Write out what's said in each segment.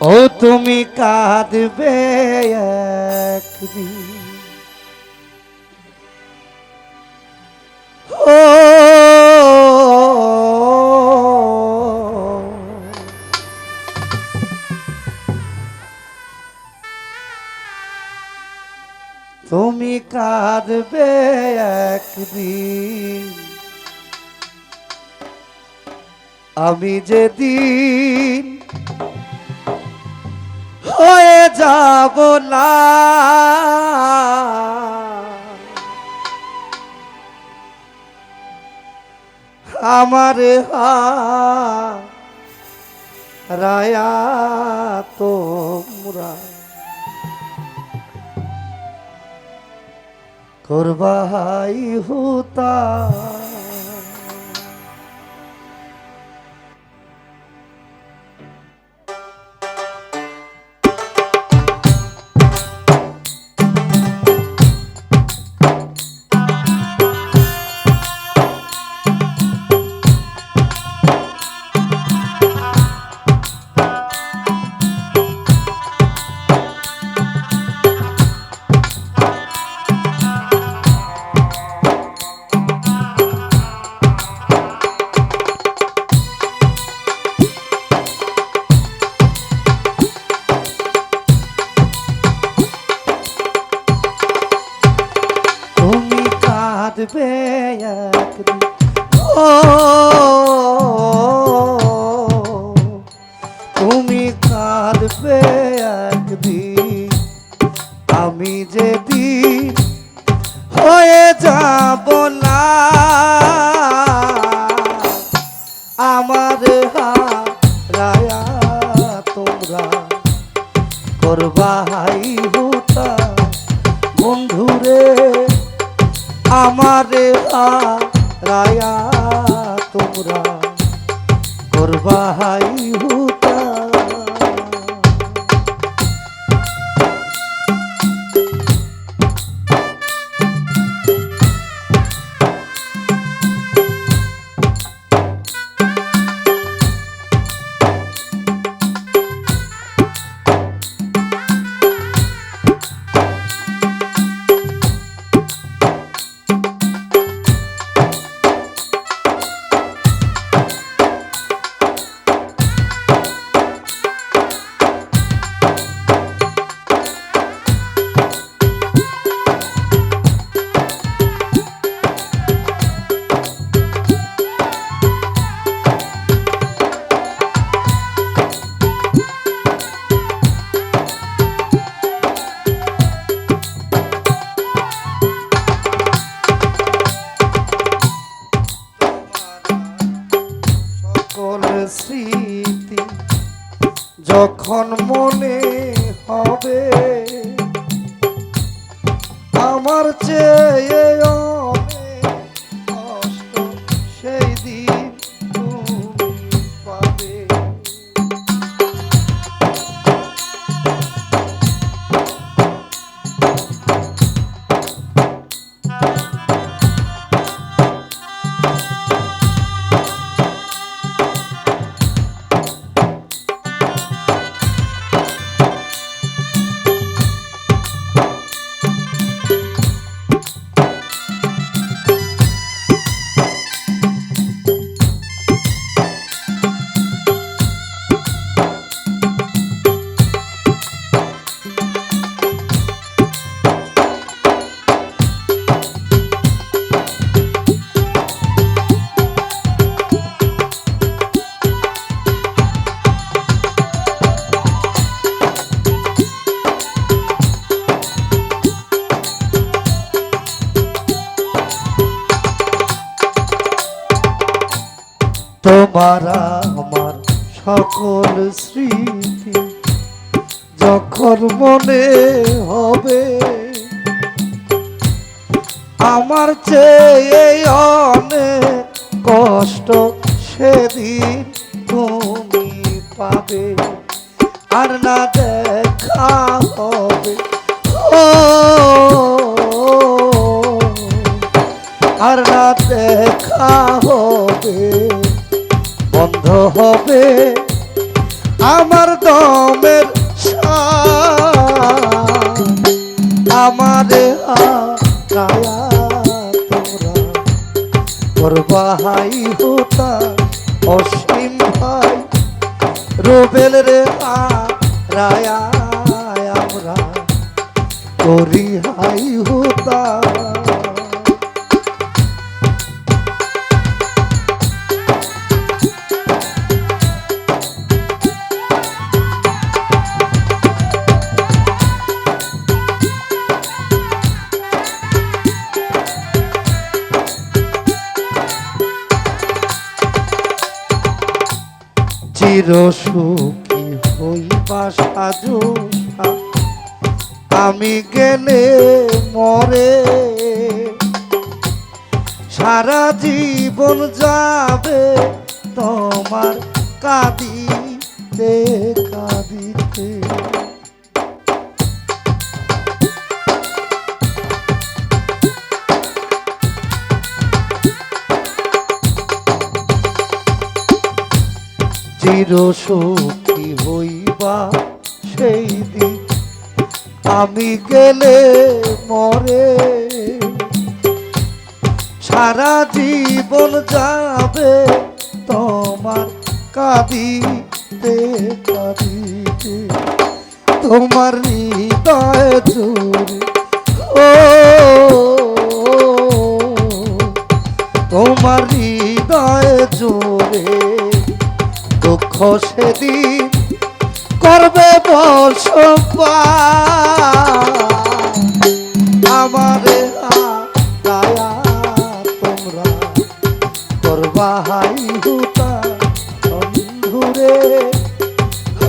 ও তুমি কাঁদবে একদিন। ও তুমি কাঁদবে একদিন। আমি যেদিন হয়ে যাব না। আমার রায়া তোমরা করবাই হুতা কাঁদবে একদিন ও স্মৃতি যখন মনে হবে আমার চেয়ে সকল স্মৃতি যখন মনে হবে, আমার চেয়ে অনেক কষ্ট সেদিন তুমি পাবে। আর না দেখা হবে। ও, আর না দেখা হবে। হবে আমার দমের আমারে আয়া হাই হোতা অসীম ভাই। রোবেল রে আ রায়া আমরা করি হাই হোতা। সাজু আমি গেলে মরে। সারা জীবন যাবে তোমার কাঁদিতে কাঁদিতে। চির আমি গেলে মরে। সারা জীবন যাবে তোমার কাঁদিতে কাঁদিতে। তোমার হৃদয় জুড়ে ও। তোমার হৃদয় জোরে, দুঃখ সেদিন করবে বসবাস। আমারে তোমরা করবা হাই হুতা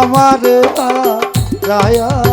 আমারে দয়া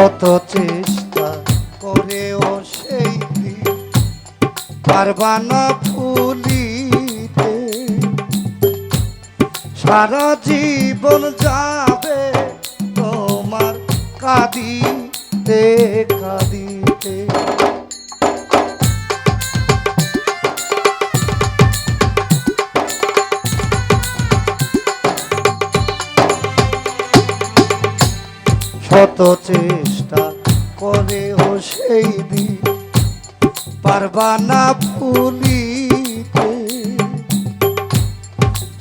শত চেষ্টা করেও সেই পারবানা ভুলিতে। সারা জীবন যাবে তোমার কাঁদিতে কাঁদিতে। শত চেষ্টা করে করেও সেই দিন পারবা না ভুলিতে।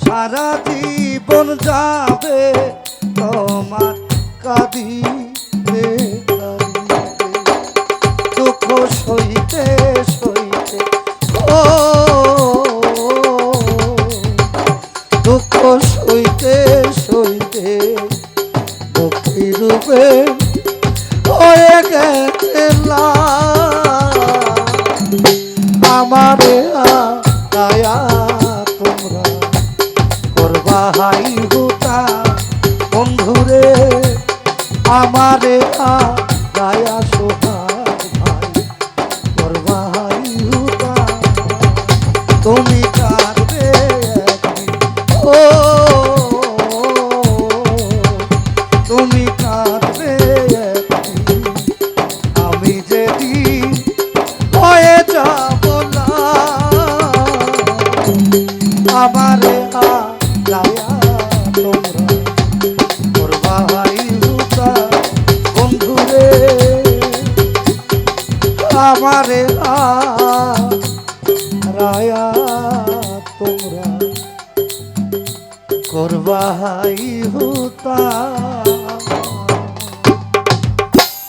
সারা জীবন যাবে তোমার কাঁদিতে। আমারে দয়া তোমরা করবা হাই হুতা। বন্ধুরে আমারে দয়া রায়া তোমরা করবাহাই হুতা।